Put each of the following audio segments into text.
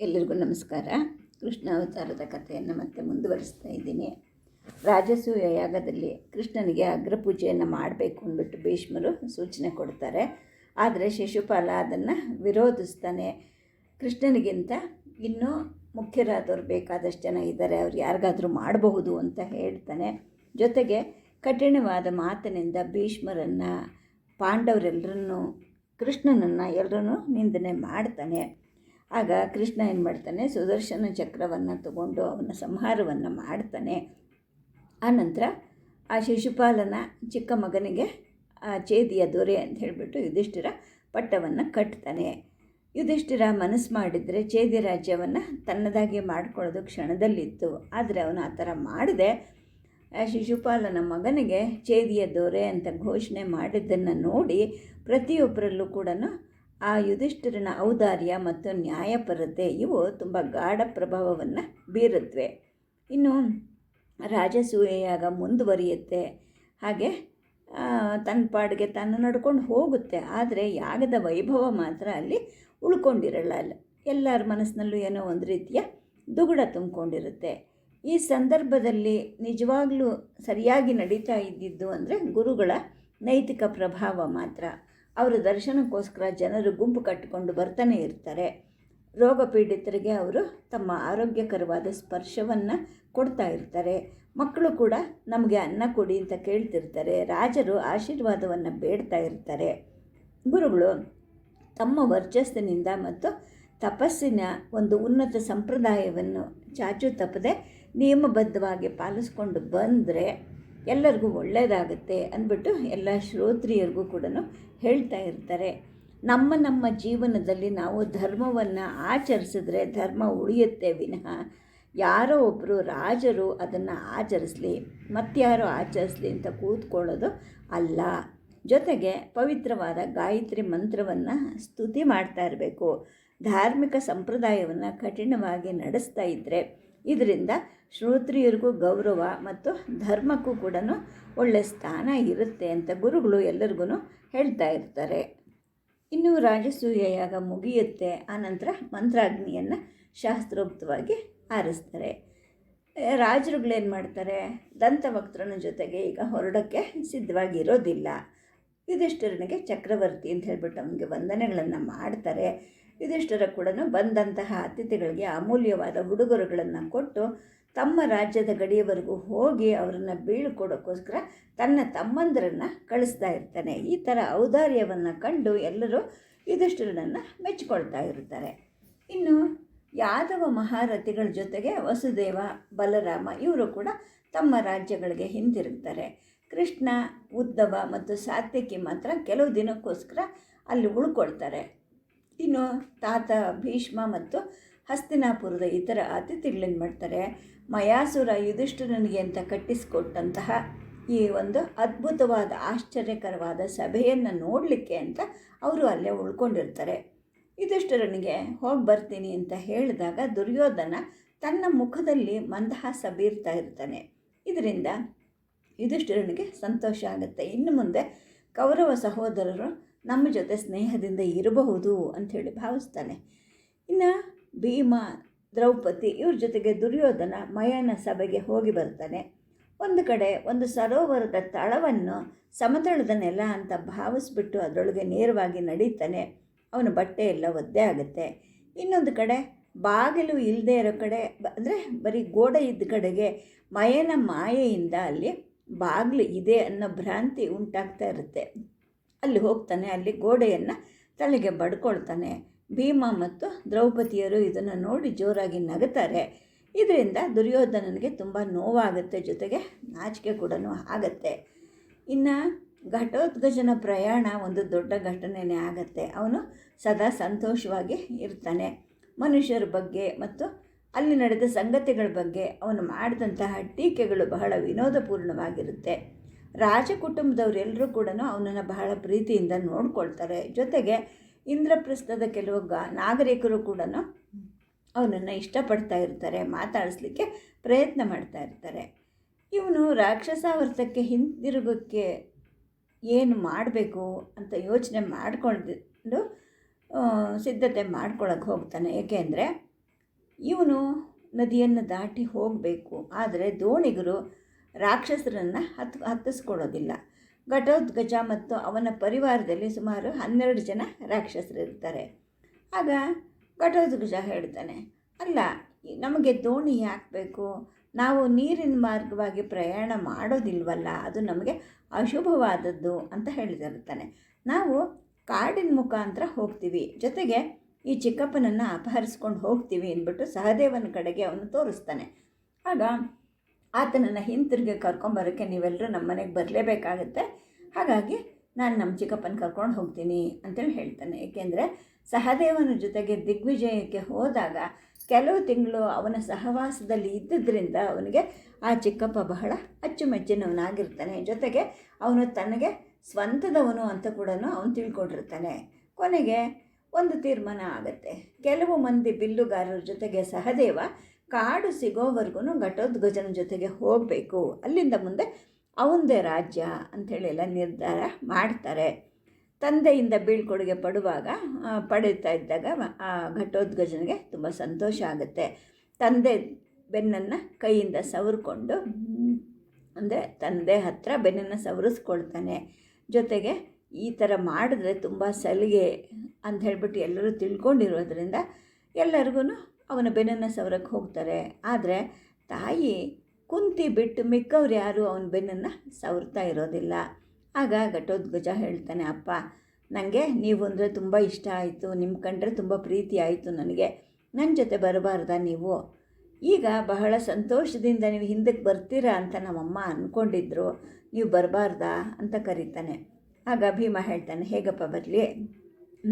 ಎಲ್ಲರಿಗೂ ನಮಸ್ಕಾರ. ಕೃಷ್ಣ ಅವತಾರದ ಕಥೆಯನ್ನು ಮತ್ತೆ ಮುಂದುವರಿಸ್ತಾ ಇದ್ದೀನಿ. ರಾಜಸೂಯ ಯಾಗದಲ್ಲಿ ಕೃಷ್ಣನಿಗೆ ಅಗ್ರಪೂಜೆಯನ್ನು ಮಾಡಬೇಕು ಅಂದ್ಬಿಟ್ಟು ಭೀಷ್ಮರು ಸೂಚನೆ ಕೊಡ್ತಾರೆ. ಆದರೆ ಶಿಶುಪಾಲ ಅದನ್ನು ವಿರೋಧಿಸ್ತಾನೆ. ಕೃಷ್ಣನಿಗಿಂತ ಇನ್ನೂ ಮುಖ್ಯರಾದವ್ರು ಬೇಕಾದಷ್ಟು ಜನ ಇದ್ದಾರೆ. ಅವ್ರು ಯಾರಿಗಾದರೂ ಮಾಡಬಹುದು ಅಂತ ಹೇಳ್ತಾನೆ. ಜೊತೆಗೆ ಕಠಿಣವಾದ ಮಾತಿನಿಂದ ಭೀಷ್ಮರನ್ನು ಪಾಂಡವರೆಲ್ಲರನ್ನೂ ಕೃಷ್ಣನನ್ನು ಎಲ್ಲರನ್ನೂ ನಿಂದನೆ ಮಾಡ್ತಾನೆ. ಆಗ ಕೃಷ್ಣ ಏನು ಮಾಡ್ತಾನೆ, ಸುದರ್ಶನ ಚಕ್ರವನ್ನು ತಗೊಂಡು ಅವನ ಸಂಹಾರವನ್ನು ಮಾಡ್ತಾನೆ. ಆನಂತರ ಆ ಶಿಶುಪಾಲನ ಚಿಕ್ಕ ಮಗನಿಗೆ ಆ ಚೇದಿಯ ದೊರೆ ಅಂತ ಹೇಳಿಬಿಟ್ಟು ಯುಧಿಷ್ಠಿರ ಪಟ್ಟವನ್ನು ಕಟ್ತಾನೆ. ಯುಧಿಷ್ಠಿರ ಮನಸ್ಸು ಮಾಡಿದರೆ ಚೇದಿ ರಾಜ್ಯವನ್ನು ತನ್ನದಾಗಿ ಮಾಡ್ಕೊಳ್ಳೋದು ಕ್ಷಣದಲ್ಲಿತ್ತು. ಆದರೆ ಅವನು ಆ ಥರ ಮಾಡದೆ. ಶಿಶುಪಾಲನ ಮಗನಿಗೆ ಚೇದಿಯ ದೊರೆ ಅಂತ ಘೋಷಣೆ ಮಾಡಿದ್ದನ್ನು ನೋಡಿ ಪ್ರತಿಯೊಬ್ಬರಲ್ಲೂ ಕೂಡ ಆ ಯುಧಿಷ್ಠಿರನ ಔದಾರ್ಯ ಮತ್ತು ನ್ಯಾಯಪರತೆ ಇವು ತುಂಬ ಗಾಢ ಪ್ರಭಾವವನ್ನು ಬೀರುತ್ತವೆ ಇನ್ನು ರಾಜಸೂಯೆಯಾಗ ಮುಂದುವರಿಯುತ್ತೆ. ಹಾಗೆ ತನ್ನ ಪಾಡಿಗೆ ತನ್ನ ನಡ್ಕೊಂಡು ಹೋಗುತ್ತೆ. ಆದರೆ ಯಾಗದ ವೈಭವ ಮಾತ್ರ ಅಲ್ಲಿ ಉಳ್ಕೊಂಡಿರಲ್ಲ. ಎಲ್ಲರ ಮನಸ್ಸಿನಲ್ಲೂ ಏನೋ ಒಂದು ರೀತಿಯ ದುಗುಡ ತುಂಬಿಕೊಂಡಿರುತ್ತೆ. ಈ ಸಂದರ್ಭದಲ್ಲಿ ನಿಜವಾಗ್ಲೂ ಸರಿಯಾಗಿ ನಡೀತಾ ಇದ್ದಿದ್ದು ಅಂದರೆ ಗುರುಗಳ ನೈತಿಕ ಪ್ರಭಾವ ಮಾತ್ರ. ಅವರ ದರ್ಶನಕ್ಕೋಸ್ಕರ ಜನರು ಗುಂಪು ಕಟ್ಟಿಕೊಂಡು ಬರ್ತಾನೆ ಇರ್ತಾರೆ. ರೋಗ ಪೀಡಿತರಿಗೆ ಅವರು ತಮ್ಮ ಆರೋಗ್ಯಕರವಾದ ಸ್ಪರ್ಶವನ್ನು ಕೊಡ್ತಾ ಇರ್ತಾರೆ. ಮಕ್ಕಳು ಕೂಡ ನಮಗೆ ಅನ್ನ ಕೊಡಿ ಅಂತ ಕೇಳ್ತಿರ್ತಾರೆ. ರಾಜರು ಆಶೀರ್ವಾದವನ್ನು ಬೇಡ್ತಾ ಇರ್ತಾರೆ. ಗುರುಗಳು ತಮ್ಮ ವರ್ಚಸ್ಸಿನಿಂದ ಮತ್ತು ತಪಸ್ಸಿನ ಒಂದು ಉನ್ನತ ಸಂಪ್ರದಾಯವನ್ನು ಚಾಚು ತಪ್ಪದೆ ನಿಯಮಬದ್ಧವಾಗಿ ಪಾಲಿಸ್ಕೊಂಡು ಬಂದರೆ ಎಲ್ಲರಿಗೂ ಒಳ್ಳೆಯದಾಗುತ್ತೆ ಅಂದ್ಬಿಟ್ಟು ಎಲ್ಲ ಶ್ರೋತ್ರಿಯರಿಗೂ ಕೂಡ ಹೇಳ್ತಾ ಇರ್ತಾರೆ. ನಮ್ಮ ನಮ್ಮ ಜೀವನದಲ್ಲಿ ನಾವು ಧರ್ಮವನ್ನು ಆಚರಿಸಿದ್ರೆ ಧರ್ಮ ಉಳಿಯುತ್ತೆ ವಿನಃ. ಯಾರೋ ಒಬ್ಬರು ರಾಜರು ಅದನ್ನು ಆಚರಿಸಲಿ ಮತ್ತಾರೋ ಆಚರಿಸಲಿ ಅಂತ ಕೂತ್ಕೊಳ್ಳೋದು ಅಲ್ಲ. ಜೊತೆಗೆ ಪವಿತ್ರವಾದ ಗಾಯತ್ರಿ ಮಂತ್ರವನ್ನು ಸ್ತುತಿ ಮಾಡ್ತಾ ಇರಬೇಕು. ಧಾರ್ಮಿಕ ಸಂಪ್ರದಾಯವನ್ನು ಕಠಿಣವಾಗಿ ನಡೆಸ್ತಾ ಇದ್ದರೆ ಇದರಿಂದ ಶ್ರೋತ್ರಿಯರಿಗೂ ಗೌರವ ಮತ್ತು ಧರ್ಮಕ್ಕೂ ಕೂಡ ಒಳ್ಳೆಯ ಸ್ಥಾನ ಇರುತ್ತೆ ಅಂತ ಗುರುಗಳು ಎಲ್ಲರಿಗೂ ಹೇಳ್ತಾ ಇರ್ತಾರೆ. ಇನ್ನು ರಾಜಸೂಯ ಯಾಗ ಮುಗಿಯುತ್ತೆ ಆನಂತರ ಮಂತ್ರಾಗ್ನಿಯನ್ನು ಶಾಸ್ತ್ರೋಕ್ತವಾಗಿ ಆರಿಸ್ತಾರೆ ರಾಜರುಗಳೇನು ಮಾಡ್ತಾರೆ, ದಂತವಕ್ತರನ ಜೊತೆಗೆ ಈಗ ಹೊರಡೋಕ್ಕೆ ಸಿದ್ಧವಾಗಿರೋದಿಲ್ಲ. ಯುಧಿಷ್ಠಿರನಿಗೆ ಚಕ್ರವರ್ತಿ ಅಂತ ಹೇಳ್ಬಿಟ್ಟು ಅವನಿಗೆ ವಂದನೆಗಳನ್ನು ಮಾಡ್ತಾರೆ. ಯುಧಿಷ್ಠಿರ ಕೂಡ ಬಂದಂತಹ ಅತಿಥಿಗಳಿಗೆ ಅಮೂಲ್ಯವಾದ ಉಡುಗೊರೆಗಳನ್ನು ಕೊಟ್ಟು ತಮ್ಮ ರಾಜ್ಯದ ಗಡಿಯವರೆಗೂ ಹೋಗಿ ಅವರನ್ನು ಬೀಳ್ಕೊಡೋಕ್ಕೋಸ್ಕರ ತನ್ನ ತಮ್ಮಂದರನ್ನು ಕಳಿಸ್ತಾ ಇರ್ತಾನೆ. ಈ ಥರ ಔದಾರ್ಯವನ್ನು ಕಂಡು ಎಲ್ಲರೂ ಯುಧಿಷ್ಠಿರನನ್ನು ಮೆಚ್ಚಿಕೊಳ್ತಾ ಇರ್ತಾರೆ. ಇನ್ನು ಯಾದವ ಮಹಾರಥಿಗಳ ಜೊತೆಗೆ ವಸುದೇವ, ಬಲರಾಮ ಇವರು ಕೂಡ ತಮ್ಮ ರಾಜ್ಯಗಳಿಗೆ ಹಿಂದಿರುತ್ತಾರೆ ಕೃಷ್ಣ, ಉದ್ದವ ಮತ್ತು ಸಾತ್ಯಕಿ ಮಾತ್ರ ಕೆಲವು ದಿನಕ್ಕೋಸ್ಕರ ಅಲ್ಲಿ ಉಳ್ಕೊಳ್ತಾರೆ. ಇನ್ನು ತಾತ ಭೀಷ್ಮ ಮತ್ತು ಹಸ್ತಿನಾಪುರದ ಇತರ ಅತಿಥಿಗಳೇನು ಮಾಡ್ತಾರೆ? ಮಯಾಸುರ ಯುಧಿಷ್ಠಿರನಿಗೆ ಅಂತ ಕಟ್ಟಿಸಿಕೊಟ್ಟಂತಹ ಈ ಒಂದು ಅದ್ಭುತವಾದ, ಆಶ್ಚರ್ಯಕರವಾದ ಸಭೆಯನ್ನು ನೋಡಲಿಕ್ಕೆ ಅಂತ ಅವರು ಅಲ್ಲೇ ಉಳ್ಕೊಂಡಿರ್ತಾರೆ. ಯುಧಿಷ್ಠಿರನಿಗೆ, ಹೋಗಿ ಬರ್ತೀನಿ ಅಂತ ಹೇಳಿದಾಗ ದುರ್ಯೋಧನ ತನ್ನ ಮುಖದಲ್ಲಿ ಮಂದಹಾಸ ಬೀರ್ತಾ ಇರ್ತಾನೆ. ಇದರಿಂದ ಯುಧಿಷ್ಠಿರನಿಗೆ ಸಂತೋಷ ಆಗುತ್ತೆ. ಇನ್ನು ಮುಂದೆ ಕೌರವ ಸಹೋದರರು ನಮ್ಮ ಜೊತೆ ಸ್ನೇಹದಿಂದ ಇರಬಹುದು ಅಂಥೇಳಿ ಭಾವಿಸ್ತಾನೆ. ಇನ್ನು ಭೀಮ, ದ್ರೌಪದಿ ಇವ್ರ ಜೊತೆಗೆ ದುರ್ಯೋಧನ ಮಯನ ಸಭೆಗೆ ಹೋಗಿ ಬರ್ತಾನೆ. ಒಂದು ಕಡೆ ಒಂದು ಸರೋವರದ ತಳವನ್ನು ಸಮತಳದ ನೆಲ ಅಂತ ಭಾವಿಸ್ಬಿಟ್ಟು ಅದರೊಳಗೆ ನೇರವಾಗಿ ನಡೀತಾನೆ. ಅವನ ಬಟ್ಟೆ ಎಲ್ಲ ಒದ್ದೆ ಆಗುತ್ತೆ. ಇನ್ನೊಂದು ಕಡೆ ಬಾಗಿಲು ಇಲ್ಲದೆ ಇರೋ ಕಡೆ ಅಂದರೆ ಬರೀ ಗೋಡೆ ಇದ್ದ ಕಡೆಗೆ ಮಯನ ಮಾಯೆಯಿಂದ ಅಲ್ಲಿ ಬಾಗಿಲು ಇದೆ ಅನ್ನೋ ಭ್ರಾಂತಿ ಉಂಟಾಗ್ತಾ ಇರುತ್ತೆ. ಅಲ್ಲಿ ಹೋಗ್ತಾನೆ, ಅಲ್ಲಿ ಗೋಡೆಯನ್ನು ತಲೆಗೆ ಬಡ್ಕೊಳ್ತಾನೆ. ಭೀಮ ಮತ್ತು ದ್ರೌಪದಿಯರು ಇದನ್ನು ನೋಡಿ ಜೋರಾಗಿ ನಗುತ್ತಾರೆ ಇದರಿಂದ ದುರ್ಯೋಧನನಿಗೆ ತುಂಬ ನೋವಾಗುತ್ತೆ, ಜೊತೆಗೆ ನಾಚಿಕೆ ಕೂಡ ಆಗತ್ತೆ. ಇನ್ನು ಘಟೋದ್ಗಜನ ಪ್ರಯಾಣ ಒಂದು ದೊಡ್ಡ ಘಟನೆಯೇ ಆಗತ್ತೆ. ಅವನು ಸದಾ ಸಂತೋಷವಾಗಿ ಇರ್ತಾನೆ. ಮನುಷ್ಯರ ಬಗ್ಗೆ ಮತ್ತು ಅಲ್ಲಿ ನಡೆದ ಸಂಗತಿಗಳ ಬಗ್ಗೆ ಅವನು ಮಾಡಿದಂತಹ ಟೀಕೆಗಳು ಬಹಳ ವಿನೋದಪೂರ್ಣವಾಗಿರುತ್ತೆ. ರಾಜ ಕುಟುಂಬದವರೆಲ್ಲರೂ ಕೂಡ ಅವನನ್ನು ಬಹಳ ಪ್ರೀತಿಯಿಂದ ನೋಡ್ಕೊಳ್ತಾರೆ. ಜೊತೆಗೆ ಇಂದ್ರಪ್ರಸ್ಥದ ಕೆಲವು ಗ, ನಾಗರಿಕರು ಕೂಡ ಅವನನ್ನು ಇಷ್ಟಪಡ್ತಾ ಇರ್ತಾರೆ, ಮಾತಾಡಿಸ್ಲಿಕ್ಕೆ ಪ್ರಯತ್ನ ಮಾಡ್ತಾ ಇರ್ತಾರೆ. ಇವನು ರಾಕ್ಷಸಾವರ್ತಕ್ಕೆ ಹಿಂದಿರುಗೋಕ್ಕೆ ಏನು ಮಾಡಬೇಕು ಅಂತ ಯೋಚನೆ ಮಾಡಿಕೊಂಡು ಸಿದ್ಧತೆ ಮಾಡ್ಕೊಳಕ್ಕೆ ಹೋಗ್ತಾನೆ. ಏಕೆಂದರೆ ಇವನು ನದಿಯನ್ನು ದಾಟಿ ಹೋಗಬೇಕು. ಆದರೆ ದೋಣಿಗರು ರಾಕ್ಷಸರನ್ನು ಹತ್, ಹತ್ತಿಸ್ಕೊಳ್ಳೋದಿಲ್ಲ. ಘಟೋದ್ಗಜ ಮತ್ತು ಅವನ ಪರಿವಾರದಲ್ಲಿ ಸುಮಾರು ಹನ್ನೆರಡು ಜನ ರಾಕ್ಷಸರಿರ್ತಾರೆ. ಆಗ ಘಟೋದ್ಗಜ ಹೇಳ್ತಾನೆ, ಅಲ್ಲ, ನಮಗೆ ದೋಣಿ ಹಾಕಬೇಕು ನಾವು ನೀರಿನ ಮಾರ್ಗವಾಗಿ ಪ್ರಯಾಣ ಮಾಡೋದಿಲ್ವಲ್ಲ, ಅದು ನಮಗೆ ಅಶುಭವಾದದ್ದು ಅಂತ ಹೇಳಿದಿರ್ತಾನೆ. ನಾವು ಕಾಡಿನ ಮುಖಾಂತರ ಹೋಗ್ತೀವಿ. ಜೊತೆಗೆ ಈ ಚಿಕ್ಕಪ್ಪನನ್ನು ಅಪಹರಿಸ್ಕೊಂಡು ಹೋಗ್ತೀವಿ ಅಂದ್ಬಿಟ್ಟು ಸಹದೇವನ ಕಡೆಗೆ ಅವನು ತೋರಿಸ್ತಾನೆ. ಆಗ ಆತನನ್ನು ಹಿಂತಿರುಗಿ ಕರ್ಕೊಂಬರೋಕ್ಕೆ ನೀವೆಲ್ಲರೂ ನಮ್ಮ ಮನೆಗೆ ಬರಲೇಬೇಕಾಗತ್ತೆ. ಹಾಗಾಗಿ ನಾನು ನಮ್ಮ ಚಿಕ್ಕಪ್ಪನ ಕರ್ಕೊಂಡು ಹೋಗ್ತೀನಿ ಅಂತೇಳಿ ಹೇಳ್ತಾನೆ. ಏಕೆಂದರೆ ಸಹದೇವನ ಜೊತೆಗೆ ದಿಗ್ವಿಜಯಕ್ಕೆ ಹೋದಾಗ ಕೆಲವು ತಿಂಗಳು ಅವನ ಸಹವಾಸದಲ್ಲಿ ಇದ್ದುದರಿಂದ ಅವನಿಗೆ ಆ ಚಿಕ್ಕಪ್ಪ ಬಹಳ ಅಚ್ಚುಮೆಚ್ಚಿನವನಾಗಿರ್ತಾನೆ. ಜೊತೆಗೆ ಅವನು ತನಗೆ ಸ್ವಂತದವನು ಅಂತ ಕೂಡ ಅವನು ತಿಳ್ಕೊಂಡಿರ್ತಾನೆ ಕೊನೆಗೆ ಒಂದು ತೀರ್ಮಾನ ಆಗುತ್ತೆ. ಕೆಲವು ಮಂದಿ ಬಿಲ್ಲುಗಾರರ ಜೊತೆಗೆ ಸಹದೇವ ಕಾಡು ಸಿಗೋವರೆಗೂ ಘಟೋದ್ಗಜನ ಜೊತೆಗೆ ಹೋಗಬೇಕು. ಅಲ್ಲಿಂದ ಮುಂದೆ ಅವಂದೇ ರಾಜ್ಯ ಅಂಥೇಳಿ ಎಲ್ಲ ನಿರ್ಧಾರ ಮಾಡ್ತಾರೆ. ತಂದೆಯಿಂದ ಬೀಳ್ಕೊಡುಗೆ ಪಡುವಾಗ ಪಡೀತಾ ಇದ್ದಾಗ ಆ ಘಟೋದ್ಗಜನಿಗೆ ತುಂಬ ಸಂತೋಷ ಆಗುತ್ತೆ. ತಂದೆ ಬೆನ್ನನ್ನು ಕೈಯಿಂದ ಸವರ್ಕೊಂಡು, ಅಂದರೆ ತಂದೆ ಹತ್ರ ಬೆನ್ನನ್ನು ಸವರಿಸ್ಕೊಳ್ತಾನೆ. ಜೊತೆಗೆ ಈ ಥರ ಮಾಡಿದ್ರೆ ತುಂಬ ಸಲಿಗೆ ಅಂತ ಹೇಳ್ಬಿಟ್ಟು ಎಲ್ಲರೂ ತಿಳ್ಕೊಂಡಿರೋದ್ರಿಂದ ಎಲ್ಲರಿಗೂ ಅವನ ಬೆನ್ನನ್ನು ಸವರಕ್ಕೆ ಹೋಗ್ತಾರೆ. ಆದರೆ ತಾಯಿ ಕುಂತಿ ಬಿಟ್ಟು ಮಿಕ್ಕವ್ರು ಯಾರು ಅವನ ಬೆನ್ನನ್ನು ಸವರ್ತಾ ಇರೋದಿಲ್ಲ. ಆಗ ಘಟೋದ್ಗಜ ಹೇಳ್ತಾನೆ, ಅಪ್ಪ ನನಗೆ ನೀವು ಅಂದರೆ ತುಂಬ ಇಷ್ಟ ಆಯಿತು. ನಿಮ್ಮ ಕಂಡ್ರೆ ತುಂಬ ಪ್ರೀತಿ ಆಯಿತು ನನಗೆ. ನನ್ನ ಜೊತೆ ಬರಬಾರ್ದ ನೀವು? ಈಗ ಬಹಳ ಸಂತೋಷದಿಂದ ನೀವು ಹಿಂದಕ್ಕೆ ಬರ್ತೀರಾ ಅಂತ ನಮ್ಮಮ್ಮ ಅಂದ್ಕೊಂಡಿದ್ರು ನೀವು ಬರಬಾರ್ದಾ? ಅಂತ ಕರೀತಾನೆ. ಆಗ ಭೀಮ ಹೇಳ್ತಾನೆ, ಹೇಗಪ್ಪ ಬರಲಿ?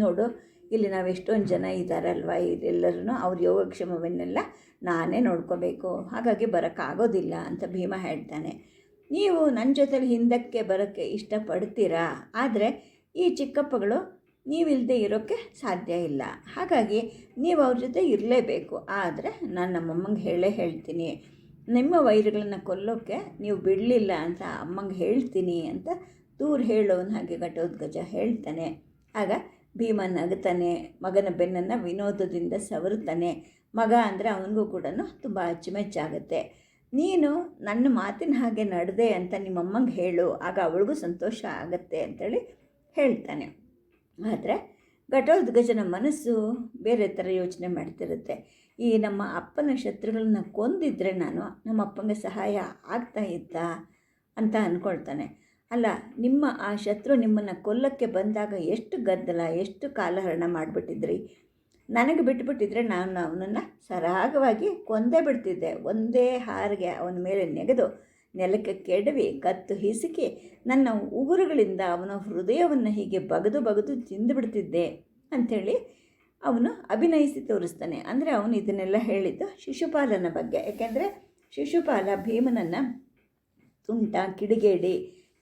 ನೋಡು ಇಲ್ಲಿ ನಾವು ಎಷ್ಟೊಂದು ಜನ ಇದ್ದಾರಲ್ವ ಇದೆಲ್ಲರೂ ಅವ್ರ ಯೋಗಕ್ಷೇಮವನ್ನೆಲ್ಲ ನಾನೇ ನೋಡ್ಕೋಬೇಕು. ಹಾಗಾಗಿ ಬರೋಕ್ಕಾಗೋದಿಲ್ಲ ಅಂತ ಭೀಮ ಹೇಳ್ತಾನೆ. ನೀವು ನನ್ನ ಜೊತೆಲಿ ಹಿಂದಕ್ಕೆ ಬರೋಕ್ಕೆ ಇಷ್ಟಪಡ್ತೀರಾ? ಆದರೆ ಈ ಚಿಕ್ಕಪ್ಪಗಳು ನೀವಿಲ್ಲದೆ ಇರೋಕ್ಕೆ ಸಾಧ್ಯ ಇಲ್ಲ. ಹಾಗಾಗಿ ನೀವು ಅವ್ರ ಜೊತೆ ಇರಲೇಬೇಕು. ಆದರೆ ನಾನು ನಮ್ಮಮ್ಮಂಗೆ ಹೇಳೇ ಹೇಳ್ತೀನಿ. ನಿಮ್ಮ ವೈರ್ಗಳನ್ನು ಕೊಲ್ಲೋಕ್ಕೆ ನೀವು ಬಿಡಲಿಲ್ಲ ಅಂತ ಅಮ್ಮಂಗೆ ಹೇಳ್ತೀನಿ ಅಂತ ದೂರ ಹೇಳೋನು ಹಾಗೆ ಘಟೋದ್ಗಜ ಹೇಳ್ತಾನೆ. ಆಗ ಭೀಮ ನಗುತ್ತಾನೆ ಮಗನ ಬೆನ್ನನ್ನು ವಿನೋದದಿಂದ ಸವರುತ್ತಾನೆ. ಮಗ ಅಂದರೆ ಅವನಿಗೂ ಕೂಡ ತುಂಬ ಅಚ್ಚುಮೆಚ್ಚಾಗುತ್ತೆ. ನೀನು ನನ್ನ ಮಾತಿನ ಹಾಗೆ ನಡೆದೆ ಅಂತ ನಿಮ್ಮಮ್ಮಂಗೆ ಹೇಳು, ಆಗ ಅವಳಿಗೂ ಸಂತೋಷ ಆಗುತ್ತೆ ಅಂತೇಳಿ ಹೇಳ್ತಾನೆ. ಆದರೆ ಘಟೋದ್ಗಜನ ಮನಸ್ಸು ಬೇರೆ ಥರ ಯೋಚನೆ ಮಾಡ್ತಿರುತ್ತೆ. ಈ ನಮ್ಮ ಅಪ್ಪನ ಶತ್ರುಗಳನ್ನ ಕೊಂದಿದ್ರೆ ನಾನು ನಮ್ಮ ಅಪ್ಪಂಗೆ ಸಹಾಯ ಆಗ್ತಾ ಇದ್ದ ಅಂತ ಅಂದ್ಕೊಳ್ತಾನೆ ಅಲ್ಲ, ನಿಮ್ಮ ಆ ಶತ್ರು ನಿಮ್ಮನ್ನು ಕೊಲ್ಲಕ್ಕೆ ಬಂದಾಗ ಎಷ್ಟು ಗದ್ದಲ, ಎಷ್ಟು ಕಾಲಹರಣ ಮಾಡಿಬಿಟ್ಟಿದ್ರಿ? ನನಗೆ ಬಿಟ್ಟುಬಿಟ್ಟಿದ್ರೆ ನಾನು ಅವನನ್ನು ಸರಾಗವಾಗಿ ಕೊಂದೇ ಬಿಡ್ತಿದ್ದೆ. ಒಂದೇ ಹಾರಿಗೆ ಅವನ ಮೇಲೆ ನೆಗೆದು ನೆಲಕ್ಕೆ ಕೆಡವಿ, ಕತ್ತು ಹಿಸುಕಿ ನನ್ನ ಉಗುರುಗಳಿಂದ ಅವನ ಹೃದಯವನ್ನು ಹೀಗೆ ಬಗೆದು ಬಗೆದು ತಿಂದುಬಿಡ್ತಿದ್ದೆ ಅಂಥೇಳಿ ಅವನು ಅಭಿನಯಿಸಿ ತೋರಿಸ್ತಾನೆ. ಅಂದರೆ ಅವನು ಇದನ್ನೆಲ್ಲ ಹೇಳಿದ್ದು ಶಿಶುಪಾಲನ ಬಗ್ಗೆ. ಯಾಕೆಂದರೆ ಶಿಶುಪಾಲ ಭೀಮನನ್ನು ತುಂಟ, ಕಿಡಿಗೇಡಿ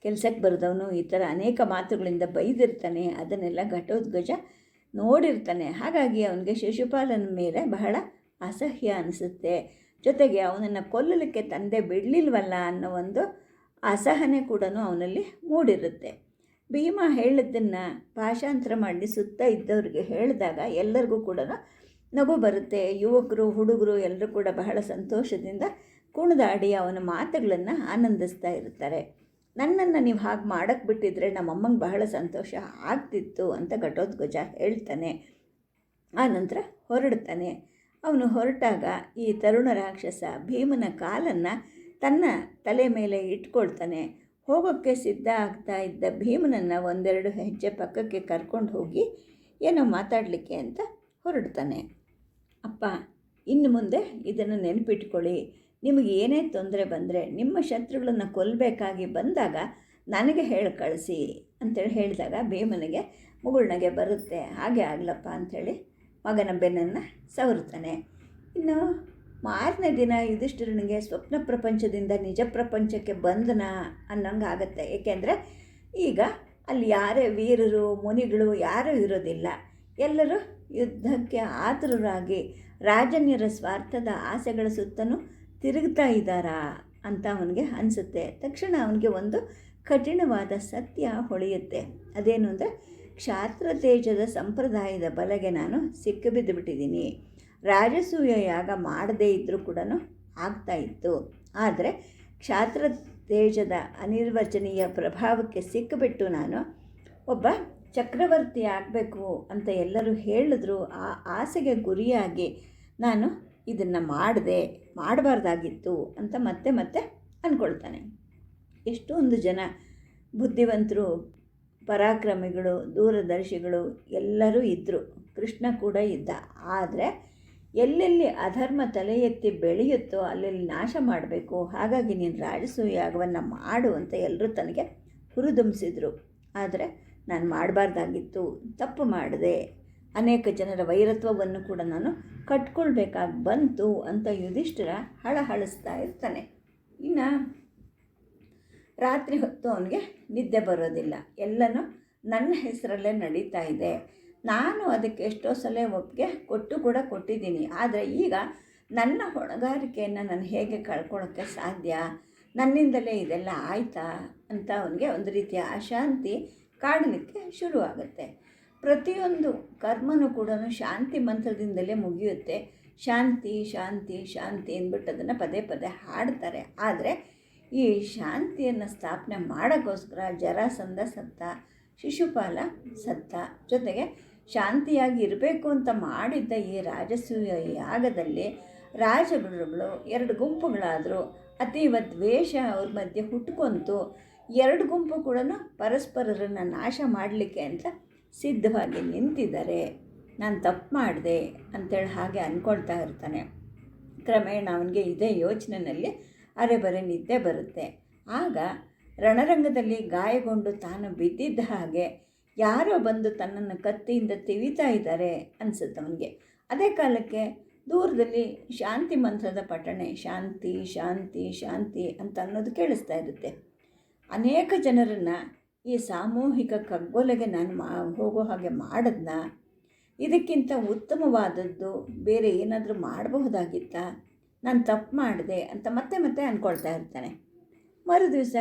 ಕೆಲಸಕ್ಕೆ ಬರೆದವನು ಈ ಥರ ಅನೇಕ ಮಾತುಗಳಿಂದ ಬೈದಿರ್ತಾನೆ, ಅದನ್ನೆಲ್ಲ ಘಟೋದ್ಗಜ ನೋಡಿರ್ತಾನೆ. ಹಾಗಾಗಿ ಅವನಿಗೆ ಶಿಶುಪಾಲನ ಮೇಲೆ ಬಹಳ ಅಸಹ್ಯ ಅನಿಸುತ್ತೆ. ಜೊತೆಗೆ ಅವನನ್ನು ಕೊಲ್ಲಲಿಕ್ಕೆ ತಂದೆ ಬಿಡಲಿಲ್ವಲ್ಲ ಅನ್ನೋ ಒಂದು ಅಸಹನೆ ಕೂಡ ಅವನಲ್ಲಿ ಮೂಡಿರುತ್ತೆ. ಭೀಮ ಹೇಳಿದ್ದನ್ನು ಭಾಷಾಂತರ ಮಾಡಿ ಸುತ್ತ ಇದ್ದವ್ರಿಗೆ ಹೇಳಿದಾಗ ಎಲ್ಲರಿಗೂ ಕೂಡ ನಗು ಬರುತ್ತೆ. ಯುವಕರು, ಹುಡುಗರು ಎಲ್ಲರೂ ಕೂಡ ಬಹಳ ಸಂತೋಷದಿಂದ ಕುಣಿದಾಡಿ ಅವನ ಮಾತುಗಳನ್ನು ಆನಂದಿಸ್ತಾ ಇರ್ತಾರೆ. ನನ್ನನ್ನು ನೀವು ಹಾಗೆ ಮಾಡಕ್ಕೆ ಬಿಟ್ಟಿದ್ರೆ ನಮ್ಮಮ್ಮಂಗೆ ಬಹಳ ಸಂತೋಷ ಆಗ್ತಿತ್ತು ಅಂತ ಘಟೋದ್ಗಜ ಹೇಳ್ತಾನೆ. ಆನಂತರ ನಂತರ ಹೊರಡ್ತಾನೆ. ಅವನು ಹೊರಟಾಗ ಈ ತರುಣ ರಾಕ್ಷಸ ಭೀಮನ ಕಾಲನ್ನು ತನ್ನ ತಲೆ ಮೇಲೆ ಇಟ್ಕೊಳ್ತಾನೆ. ಹೋಗೋಕ್ಕೆ ಸಿದ್ಧ ಆಗ್ತಾ ಇದ್ದ ಭೀಮನನ್ನು ಒಂದೆರಡು ಹೆಜ್ಜೆ ಪಕ್ಕಕ್ಕೆ ಕರ್ಕೊಂಡು ಹೋಗಿ ಏನೋ ಮಾತಾಡಲಿಕ್ಕೆ ಅಂತ ಹೊರಡ್ತಾನೆ. ಅಪ್ಪ, ಇನ್ನು ಮುಂದೆ ಇದನ್ನು ನೆನಪಿಟ್ಕೊಳ್ಳಿ. ನಿಮಗೆ ಏನೇ ತೊಂದರೆ ಬಂದರೆ ನಿಮ್ಮ ಶತ್ರುಗಳನ್ನು ಕೊಲ್ಲಬೇಕಾಗಿ ಬಂದಾಗ ನನಗೆ ಹೇಳಿ ಕಳಿಸಿ ಅಂತೇಳಿ ಹೇಳಿದಾಗ ಭೀಮನಿಗೆ, ಮುಗುಳ್ನಗೆ ಬರುತ್ತೆ, ಹಾಗೆ ಆಗಲಪ್ಪ ಅಂಥೇಳಿ ಮಗನ ಬೆನ್ನನ್ನು ಸವರುತ್ತಾನೆ. ಇನ್ನು ಮಾರನೇ ದಿನ ಯುಧಿಷ್ಠಿರನಿಗೆ ಸ್ವಪ್ನ ಪ್ರಪಂಚದಿಂದ ನಿಜ ಪ್ರಪಂಚಕ್ಕೆ ಬಂದನ ಅನ್ನೋಂಗೆ ಆಗುತ್ತೆ. ಏಕೆಂದರೆ ಈಗ ಅಲ್ಲಿ ಯಾರೇ ವೀರರು, ಮುನಿಗಳು ಯಾರೂ ಇರೋದಿಲ್ಲ. ಎಲ್ಲರೂ ಯುದ್ಧಕ್ಕೆ ಆತುರರಾಗಿ ರಾಜನ್ಯರ ಸ್ವಾರ್ಥದ ಆಸೆಗಳ ಸುತ್ತಲೂ ತಿರುಗ್ತಾ ಇದ್ದಾರಾ ಅಂತ ಅವನಿಗೆ ಅನಿಸುತ್ತೆ. ತಕ್ಷಣ ಅವನಿಗೆ ಒಂದು ಕಠಿಣವಾದ ಸತ್ಯ ಹೊಳೆಯುತ್ತೆ. ಅದೇನು ಅಂದರೆ ಕ್ಷಾತ್ರ ತೇಜದ ಸಂಪ್ರದಾಯದ ಬಲೆಗೆ ನಾನು ಸಿಕ್ಕಿಬಿದ್ದು ಬಿಟ್ಟಿದ್ದೀನಿ. ರಾಜಸೂಯ ಯಾಗ ಮಾಡದೇ ಇದ್ದರೂ ಕೂಡ ಆಗ್ತಾ ಇತ್ತು. ಆದರೆ ಕ್ಷಾತ್ರ ತೇಜದ ಅನಿರ್ವಚನೀಯ ಪ್ರಭಾವಕ್ಕೆ ಸಿಕ್ಕಿಬಿಟ್ಟು ನಾನು ಒಬ್ಬ ಚಕ್ರವರ್ತಿ ಆಗಬೇಕು ಅಂತ ಎಲ್ಲರೂ ಹೇಳಿದ್ರು. ಆ ಆಸೆಗೆ ಗುರಿಯಾಗಿ ನಾನು ಇದನ್ನು ಮಾಡಿದೆ, ಮಾಡಬಾರ್ದಾಗಿತ್ತು ಅಂತ ಮತ್ತೆ ಮತ್ತೆ ಅಂದ್ಕೊಳ್ತಾನೆ ಎಷ್ಟೊಂದು ಜನ ಬುದ್ಧಿವಂತರು, ಪರಾಕ್ರಮಿಗಳು, ದೂರದರ್ಶಿಗಳು ಎಲ್ಲರೂ ಇದ್ದರು ಕೃಷ್ಣ ಕೂಡ ಇದ್ದ. ಆದರೆ ಎಲ್ಲೆಲ್ಲಿ ಅಧರ್ಮ ತಲೆ ಎತ್ತಿ ಬೆಳೆಯುತ್ತೋ, ಅಲ್ಲೆಲ್ಲಿ ನಾಶ ಮಾಡಬೇಕು, ಹಾಗಾಗಿ ನೀನು ರಾಜಸೂಯಾಗವನ್ನು ಮಾಡು ಅಂತ ಎಲ್ಲರೂ ತನಗೆ ಹುರಿದುಂಬಿಸಿದರು. ಆದರೆ ನಾನು ಮಾಡಬಾರ್ದಾಗಿತ್ತು, ತಪ್ಪು ಮಾಡಿದೆ ಅನೇಕ ಜನರ ವೈರತ್ವವನ್ನು ಕೂಡ ನಾನು ಕಟ್ಕೊಳ್ಬೇಕಾಗಿ ಬಂತು ಅಂತ ಯುಧಿಷ್ಠಿರ ಹಳಹಳಿಸ್ತಾ ಇರ್ತಾನೆ. ಇನ್ನು ರಾತ್ರಿ ಹೊತ್ತು ಅವನಿಗೆ ನಿದ್ದೆ ಬರೋದಿಲ್ಲ. ಎಲ್ಲನೂ ನನ್ನ ಹೆಸರಲ್ಲೇ ನಡೀತಾ ಇದೆ. ನಾನು ಅದಕ್ಕೆ ಎಷ್ಟೋ ಸಲ ಒಪ್ಪಿಗೆ ಕೊಟ್ಟು ಕೂಡ ಕೊಟ್ಟಿದ್ದೀನಿ. ಆದರೆ ಈಗ ನನ್ನ ಹೊಣೆಗಾರಿಕೆಯನ್ನು ನಾನು ಹೇಗೆ ಕಳ್ಕೊಳ್ಳೋಕ್ಕೆ ಸಾಧ್ಯ? ನನ್ನಿಂದಲೇ ಇದೆಲ್ಲ ಆಯಿತಾ? ಅಂತ ಅವನಿಗೆ ಒಂದು ರೀತಿಯ ಅಶಾಂತಿ ಕಾಡಲಿಕ್ಕೆ ಶುರುವಾಗುತ್ತೆ. ಪ್ರತಿಯೊಂದು ಕರ್ಮನೂ ಕೂಡ ಶಾಂತಿ ಮಂತ್ರದಿಂದಲೇ ಮುಗಿಯುತ್ತೆ. ಶಾಂತಿ ಶಾಂತಿ ಶಾಂತಿ ಅಂದ್ಬಿಟ್ಟು ಅದನ್ನು ಪದೇ ಪದೇ ಹಾಡ್ತಾರೆ. ಆದರೆ ಈ ಶಾಂತಿಯನ್ನು ಸ್ಥಾಪನೆ ಮಾಡೋಕ್ಕೋಸ್ಕರ ಜರಾಸಂಧ ಸತ್ತ, ಶಿಶುಪಾಲ ಸತ್ತ ಜೊತೆಗೆ ಶಾಂತಿಯಾಗಿ ಇರಬೇಕು ಅಂತ ಮಾಡಿದ್ದ ಈ ರಾಜಸೂಯ ಯಾಗದಲ್ಲಿ ರಾಜಗುರುಗಳು ಎರಡು ಗುಂಪುಗಳಾದರೂ ಅತೀವ ದ್ವೇಷ ಅವ್ರ ಮಧ್ಯೆ ಹುಟ್ಕೊಂತು. ಎರಡು ಗುಂಪು ಕೂಡ ಪರಸ್ಪರರನ್ನು ನಾಶ ಮಾಡಲಿಕ್ಕೆ ಅಂತ ಸಿದ್ಧವಾಗಿ ನಿಂತಿದ್ದಾರೆ. ನಾನು ತಪ್ಪು ಮಾಡಿದೆ ಅಂತೇಳಿ ಹಾಗೆ ಅಂದ್ಕೊಳ್ತಾ ಇರ್ತಾನೆ. ಕ್ರಮೇಣ ಅವನಿಗೆ ಇದೇ ಯೋಚನೆಯಲ್ಲಿ ಅರೆ ಬರೆ ನಿದ್ದೆ ಬರುತ್ತೆ. ಆಗ ರಣರಂಗದಲ್ಲಿ ಗಾಯಗೊಂಡು ತಾನು ಬಿದ್ದಿದ್ದ ಹಾಗೆ ಯಾರೋ ಬಂದು ತನ್ನನ್ನು ಕತ್ತಿಯಿಂದ ತಿವಿತಾ ಇದ್ದಾರೆ ಅನಿಸುತ್ತೆ ಅವನಿಗೆ. ಅದೇ ಕಾಲಕ್ಕೆ ದೂರದಲ್ಲಿ ಶಾಂತಿ ಮಂತ್ರದ ಪಠಣೆ, ಶಾಂತಿ ಶಾಂತಿ ಶಾಂತಿ ಅಂತ ಅನ್ನೋದು ಕೇಳಿಸ್ತಾ ಇರುತ್ತೆ. ಅನೇಕ ಜನರನ್ನು ಈ ಸಾಮೂಹಿಕ ಕಗ್ಗೊಲೆಗೆ ನಾನು ಮಾ, ಹೋಗೋ ಹಾಗೆ ಮಾಡಿದ್ನ? ಇದಕ್ಕಿಂತ ಉತ್ತಮವಾದದ್ದು ಬೇರೆ ಏನಾದರೂ ಮಾಡಬಹುದಾಗಿತ್ತ? ನಾನು ತಪ್ಪು ಮಾಡಿದೆ ಅಂತ ಮತ್ತೆ ಮತ್ತೆ ಅಂದ್ಕೊಳ್ತಾ ಇರ್ತಾನೆ. ಮರುದಿವಸ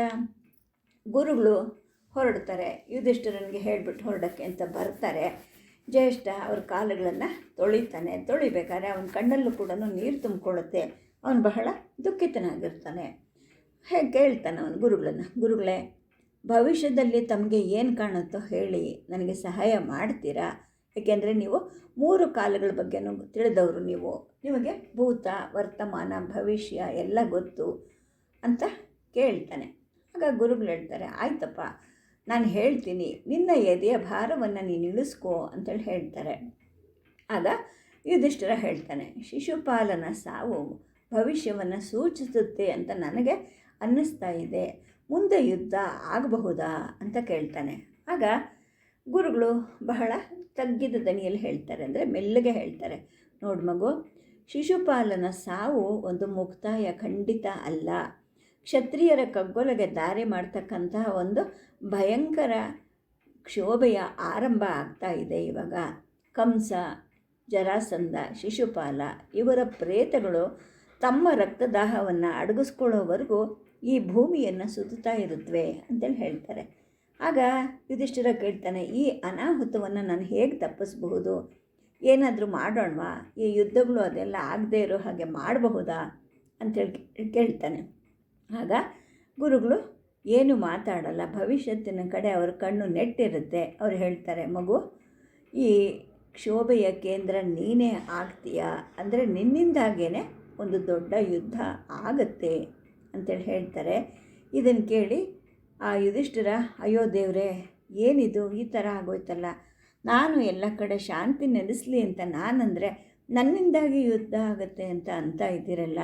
ಗುರುಗಳು ಹೊರಡ್ತಾರೆ. ಯುಧಿಷ್ಠಿರನಿಗೆ ಹೇಳಿಬಿಟ್ಟು ಹೊರಡೋಕ್ಕೆ ಅಂತ ಬರ್ತಾರೆ. ಜ್ಯೇಷ್ಠ ಅವ್ರ ಕಾಲುಗಳನ್ನು ತೊಳಿತಾನೆ. ತೊಳಿಬೇಕಾದ್ರೆ ಅವನ ಕಣ್ಣಲ್ಲೂ ಕೂಡ ನೀರು ತುಂಬಿಕೊಳ್ಳುತ್ತೆ. ಅವನು ಬಹಳ ದುಃಖಿತನಾಗಿರ್ತಾನೆ. ಹೇಗೆ ಕೇಳ್ತಾನೆ ಅವನು ಗುರುಗಳನ್ನು? ಗುರುಗಳೇ ಭವಿಷ್ಯದಲ್ಲಿ ತಮಗೆ ಏನು ಕಾಣುತ್ತೋ ಹೇಳಿ ನನಗೆ ಸಹಾಯ ಮಾಡ್ತೀರಾ? ಏಕೆಂದರೆ ನೀವು ಮೂರು ಕಾಲಗಳ ಬಗ್ಗೆನೂ ತಿಳಿದವರು ನೀವು. ನಿಮಗೆ ಭೂತ, ವರ್ತಮಾನ, ಭವಿಷ್ಯ ಎಲ್ಲ ಗೊತ್ತು ಅಂತ ಕೇಳ್ತಾನೆ. ಆಗ ಗುರುಗಳು ಹೇಳ್ತಾರೆ, ಆಯ್ತಪ್ಪ, ನಾನು ಹೇಳ್ತೀನಿ. ನಿನ್ನ ಎದೆಯ ಭಾರವನ್ನು ನೀನು ಇಳಿಸ್ಕೋ ಅಂತೇಳಿ ಹೇಳ್ತಾರೆ. ಆಗ ಯುಧಿಷ್ಠಿರ ಹೇಳ್ತಾನೆ, ಶಿಶುಪಾಲನ ಸಾವು ಭವಿಷ್ಯವನ್ನು ಸೂಚಿಸುತ್ತೆ ಅಂತ ನನಗೆ ಅನ್ನಿಸ್ತಾ ಇದೆ. ಮುಂದೆ ಯುದ್ಧ ಆಗಬಹುದಾ ಅಂತ ಕೇಳ್ತಾನೆ. ಆಗ ಗುರುಗಳು ಬಹಳ ತಗ್ಗಿದ ದನಿಯಲ್ಲಿ ಹೇಳ್ತಾರೆ ಅಂದರೆ ಮೆಲ್ಲಗೆ ಹೇಳ್ತಾರೆ. ನೋಡು ಮಗು, ಶಿಶುಪಾಲನ ಸಾವು ಒಂದು ಮುಕ್ತಾಯ ಖಂಡಿತ ಅಲ್ಲ. ಕ್ಷತ್ರಿಯರ ಕಗ್ಗೊಲೆಗೆ ದಾರಿ ಮಾಡ್ತಕ್ಕಂತಹ ಒಂದು ಭಯಂಕರ ಕ್ಷೋಭೆಯ ಆರಂಭ ಆಗ್ತಾ ಇದೆ ಇವಾಗ. ಕಂಸ, ಜರಾಸಂಧ, ಶಿಶುಪಾಲ ಇವರ ಪ್ರೇತಗಳು ತಮ್ಮ ರಕ್ತದಾಹವನ್ನು ಅಡಗಿಸ್ಕೊಳ್ಳೋವರೆಗೂ ಈ ಭೂಮಿಯನ್ನು ಸುತ್ತುತ್ತಾ ಇರುತ್ತವೆ ಅಂತೇಳಿ ಹೇಳ್ತಾರೆ. ಆಗ ಯುಧಿಷ್ಠಿರ ಕೇಳ್ತಾನೆ, ಈ ಅನಾಹುತವನ್ನು ನಾನು ಹೇಗೆ ತಪ್ಪಿಸ್ಬಹುದು? ಏನಾದರೂ ಮಾಡೋಣವಾ? ಈ ಯುದ್ಧಗಳು ಅದೆಲ್ಲ ಆಗದೇ ಇರೋ ಹಾಗೆ ಮಾಡಬಹುದಾ? ಅಂತೇಳಿ ಕೇಳ್ತಾನೆ. ಆಗ ಗುರುಗಳು, ಏನು ಮಾತಾಡಲ್ಲ, ಭವಿಷ್ಯತ್ತಿನ ಕಡೆ ಅವ್ರ ಕಣ್ಣು ನೆಟ್ಟಿರುತ್ತೆ, ಅವ್ರು ಹೇಳ್ತಾರೆ, ಮಗು, ಈ ಕ್ಷೋಭೆಯ ಕೇಂದ್ರ ನೀನೇ ಆಗ್ತೀಯ? ಅಂದರೆ ನಿನ್ನಿಂದಾಗೇ ಒಂದು ದೊಡ್ಡ ಯುದ್ಧ ಆಗತ್ತೆ. ಅಂತೇಳಿ ಹೇಳ್ತಾರೆ. ಇದನ್ನು ಕೇಳಿ, ಆ ಯುಧಿಷ್ಠಿರ, ಅಯ್ಯೋ ದೇವರೇ, ಏನಿದು? ಈ ಥರ ಆಗೋಯ್ತಲ್ಲ. ನಾನು ಎಲ್ಲ ಕಡೆ ಶಾಂತಿ ನೆಲೆಸಲಿ ಅಂತ ನಾನಂದರೆ ನನ್ನಿಂದಾಗಿ ಯುದ್ಧ ಆಗುತ್ತೆ ಅಂತ ಅಂತ ಇದ್ದೀರಲ್ಲ.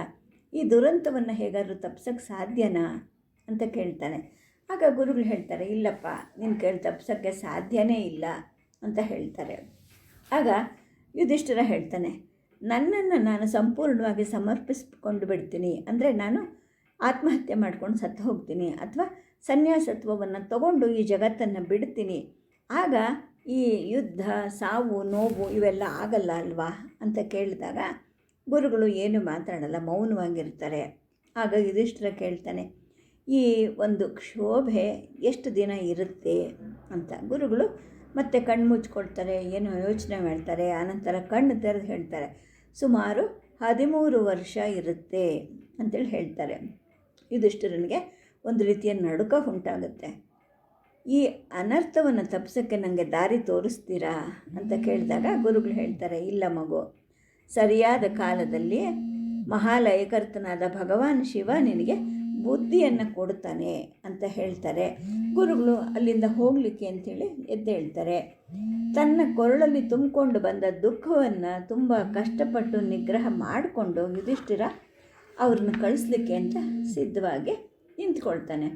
ಈ ದುರಂತವನ್ನು ಹೇಗಾದರೂ ತಪ್ಸೋಕ್ಕೆ ಸಾಧ್ಯನಾ? ಅಂತ ಕೇಳ್ತಾನೆ. ಆಗ ಗುರುಗಳು ಹೇಳ್ತಾರೆ, ಇಲ್ಲಪ್ಪ ನಿನ್ನ ಕೇಳಿ ತಪ್ಸೋಕ್ಕೆ ಸಾಧ್ಯನೇ ಇಲ್ಲ ಅಂತ ಹೇಳ್ತಾರೆ. ಆಗ ಯುಧಿಷ್ಠಿರ ಹೇಳ್ತಾನೆ, ನನ್ನನ್ನು ನಾನು ಸಂಪೂರ್ಣವಾಗಿ ಸಮರ್ಪಿಸ್ಕೊಂಡು ಬಿಡ್ತೀನಿ ಅಂದರೆ ನಾನು ಆತ್ಮಹತ್ಯೆ ಮಾಡ್ಕೊಂಡು ಸತ್ತು ಹೋಗ್ತೀನಿ ಅಥವಾ ಸನ್ಯಾಸತ್ವವನ್ನು ತಗೊಂಡು ಈ ಜಗತ್ತನ್ನು ಬಿಡ್ತೀನಿ. ಆಗ ಈ ಯುದ್ಧ, ಸಾವು, ನೋವು ಇವೆಲ್ಲ ಆಗಲ್ಲ ಅಲ್ವಾ ಅಂತ ಕೇಳಿದಾಗ ಗುರುಗಳು ಏನು ಮಾತಾಡಲ್ಲ, ಮೌನವಾಗಿರ್ತಾರೆ. ಆಗ ಯುಧಿಷ್ಠಿರ ಕೇಳ್ತಾನೆ, ಈ ಒಂದು ಕ್ಷೋಭೆ ಎಷ್ಟು ದಿನ ಇರುತ್ತೆ ಅಂತ. ಗುರುಗಳು ಮತ್ತೆ ಕಣ್ಣು ಮುಚ್ಕೊಳ್ತಾರೆ, ಏನು ಯೋಚನೆ ಮಾಡ್ತಾರೆ, ಆನಂತರ ಕಣ್ಣು ತೆರೆದು ಹೇಳ್ತಾರೆ, ಸುಮಾರು ಹದಿಮೂರು ವರ್ಷ ಇರುತ್ತೆ ಅಂತೇಳಿ ಹೇಳ್ತಾರೆ. ಯುಧಿಷ್ಠಿರನಿಗೆ ಒಂದು ರೀತಿಯ ನಡುಕ ಉಂಟಾಗುತ್ತೆ. ಈ ಅನರ್ಥವನ್ನು ತಪ್ಪಿಸೋಕ್ಕೆ ನನಗೆ ದಾರಿ ತೋರಿಸ್ತೀರಾ ಅಂತ ಕೇಳಿದಾಗ ಗುರುಗಳು ಹೇಳ್ತಾರೆ, ಇಲ್ಲ ಮಗು, ಸರಿಯಾದ ಕಾಲದಲ್ಲಿ ಮಹಾಲಯಕರ್ತನಾದ ಭಗವಾನ್ ಶಿವ ನಿನಗೆ ಬುದ್ಧಿಯನ್ನು ಕೊಡ್ತಾನೆ ಅಂತ ಹೇಳ್ತಾರೆ. ಗುರುಗಳು ಅಲ್ಲಿಂದ ಹೋಗಲಿಕ್ಕೆ ಅಂಥೇಳಿ ಎದ್ದೇಳ್ತಾರೆ ತನ್ನ ಕೊರಳಲ್ಲಿ ತುಂಬಿಕೊಂಡು ಬಂದ ದುಃಖವನ್ನು ತುಂಬ ಕಷ್ಟಪಟ್ಟು ನಿಗ್ರಹ ಮಾಡಿಕೊಂಡು, ಯುಧಿಷ್ಠಿರ ಅವ್ರನ್ನ ಕಳಿಸ್ಲಿಕ್ಕೆ ಅಂತ ಸಿದ್ಧವಾಗಿ ನಿಂತ್ಕೊಳ್ತಾನೆ.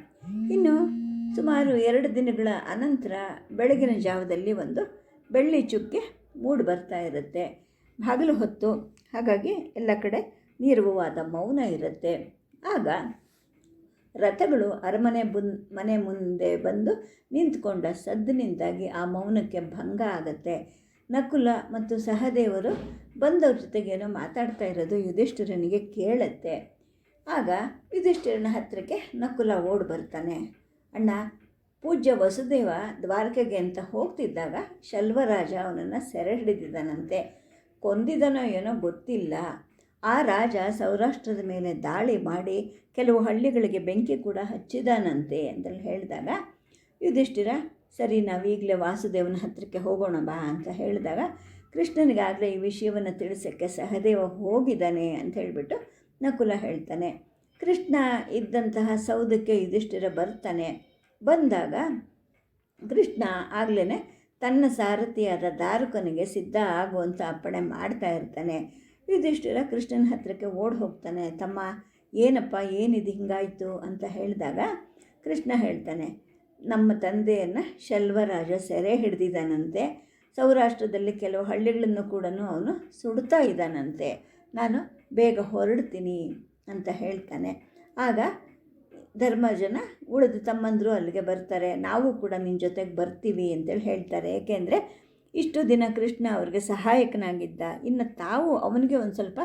ಇನ್ನು ಸುಮಾರು ಎರಡು ದಿನಗಳ ಅನಂತರ ಬೆಳಗಿನ ಜಾವದಲ್ಲಿ ಒಂದು ಬೆಳ್ಳಿ ಚುಕ್ಕೆ ಮೂಡಿ ಬರ್ತಾ ಇರುತ್ತೆ. ಬಾಗಿಲು ಹೊತ್ತು ಹಾಗಾಗಿ ಎಲ್ಲ ಕಡೆ ನೀರವವಾದ ಮೌನ ಇರುತ್ತೆ. ಆಗ ರಥಗಳು ಅರಮನೆ ಬುನ್, ಮನೆ ಮುಂದೆ ಬಂದು ನಿಂತ್ಕೊಂಡ ಸದ್ದಿನಿಂದಾಗಿ ಆ ಮೌನಕ್ಕೆ ಭಂಗ ಆಗತ್ತೆ. ನಕುಲ ಮತ್ತು ಸಹದೇವರು ಬಂದವ್ರ ಜೊತೆಗೇನೋ ಮಾತಾಡ್ತಾ ಇರೋದು ಯುಧಿಷ್ಠಿರನಿಗೆ ಕೇಳುತ್ತೆ. ಆಗ ಯುಧಿಷ್ಠಿರನ ಹತ್ತಿರಕ್ಕೆ ನಕುಲ ಓಡಿ ಬರ್ತಾನೆ. ಅಣ್ಣ, ಪೂಜ್ಯ ವಸುದೇವ ದ್ವಾರಕೆಗೆ ಅಂತ ಹೋಗ್ತಿದ್ದಾಗ ಶಲ್ವರಾಜ ಅವನನ್ನು ಸೆರೆ ಹಿಡಿದಿದ್ದಾನಂತೆ ಕೊಂದಿದನೋ ಏನೋ ಗೊತ್ತಿಲ್ಲ. ಆ ರಾಜ ಸೌರಾಷ್ಟ್ರದ ಮೇಲೆ ದಾಳಿ ಮಾಡಿ ಕೆಲವು ಹಳ್ಳಿಗಳಿಗೆ ಬೆಂಕಿ ಕೂಡ ಹಚ್ಚಿದಾನಂತೆ ಅಂತೇಳಿ ಹೇಳಿದಾಗ ಯುಧಿಷ್ಠಿರ ಸರಿ, ನಾವೀಗಲೇ ವಾಸುದೇವನ ಹತ್ತಿರಕ್ಕೆ ಹೋಗೋಣ ಬಾ ಅಂತ ಹೇಳಿದಾಗ ಕೃಷ್ಣನಿಗಾಗಲೇ ಈ ವಿಷಯವನ್ನು ತಿಳಿಸೋಕ್ಕೆ ಸಹದೇವ ಹೋಗಿದ್ದಾನೆ ಅಂತ ಹೇಳಿಬಿಟ್ಟು ನಕುಲ ಹೇಳ್ತಾನೆ. ಕೃಷ್ಣ ಇದ್ದಂತಹ ಸೌದಕ್ಕೆ ಯುಧಿಷ್ಠಿರ ಬರ್ತಾನೆ. ಬಂದಾಗ ಕೃಷ್ಣ ಆಗಲೇ ತನ್ನ ಸಾರಥಿಯಾದ ದಾರುಕನಿಗೆ ಸಿದ್ಧ ಆಗುವಂಥ ಅಪ್ಪಣೆ ಮಾಡ್ತಾ ಇರ್ತಾನೆ. ಯುಧಿಷ್ಠಿರ ಕೃಷ್ಣನ ಹತ್ತಿರಕ್ಕೆ ಓಡಿ ಹೋಗ್ತಾನೆ. ತಮ್ಮ ಏನಪ್ಪ, ಏನಿದು ಹಿಂಗಾಯಿತು ಅಂತ ಹೇಳಿದಾಗ ಕೃಷ್ಣ ಹೇಳ್ತಾನೆ ನಮ್ಮ ತಂದೆಯನ್ನು ಶಲ್ವರಾಜ ಸೆರೆ ಹಿಡಿದಿದ್ದಾನಂತೆ. ಸೌರಾಷ್ಟ್ರದಲ್ಲಿ ಕೆಲವು ಹಳ್ಳಿಗಳನ್ನು ಕೂಡ ಅವನು ಸುಡ್ತಾ ಇದ್ದಾನಂತೆ. ನಾನು ಬೇಗ ಹೊರಡ್ತೀನಿ ಅಂತ ಹೇಳ್ತಾನೆ. ಆಗ ಧರ್ಮಜನ, ಉಳಿದ ತಮ್ಮಂದರು ಅಲ್ಲಿಗೆ ಬರ್ತಾರೆ. ನಾವು ಕೂಡ ನಿನ್ನ ಜೊತೆಗೆ ಬರ್ತೀವಿ ಅಂತೇಳಿ ಹೇಳ್ತಾರೆ. ಏಕೆಂದರೆ ಇಷ್ಟು ದಿನ ಕೃಷ್ಣ ಅವ್ರಿಗೆ ಸಹಾಯಕನಾಗಿದ್ದ. ಇನ್ನು ತಾವು ಅವನಿಗೆ ಒಂದು ಸ್ವಲ್ಪ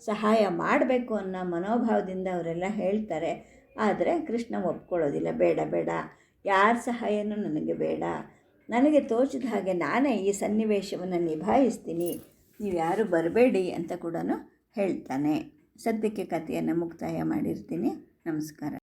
ಸಹಾಯ ಮಾಡಬೇಕು ಅನ್ನೋ ಮನೋಭಾವದಿಂದ ಅವರೆಲ್ಲ ಹೇಳ್ತಾರೆ. ಆದರೆ ಕೃಷ್ಣ ಒಪ್ಕೊಳ್ಳೋದಿಲ್ಲ. ಬೇಡ ಬೇಡ. ಯಾರ ಸಹಾಯನೂ ನನಗೆ ಬೇಡ. ನನಗೆ ತೋಚಿದ ಹಾಗೆ ನಾನೇ ಈ ಸನ್ನಿವೇಶವನ್ನು ನಿಭಾಯಿಸ್ತೀನಿ. ನೀವು ಯಾರು ಬರಬೇಡಿ ಅಂತ ಕೂಡ ಹೇಳ್ತಾನೆ. ಸದ್ಯಕ್ಕೆ ಕಥೆಯನ್ನು ಮುಕ್ತಾಯ ಮಾಡಿರ್ತೀನಿ. ನಮಸ್ಕಾರ.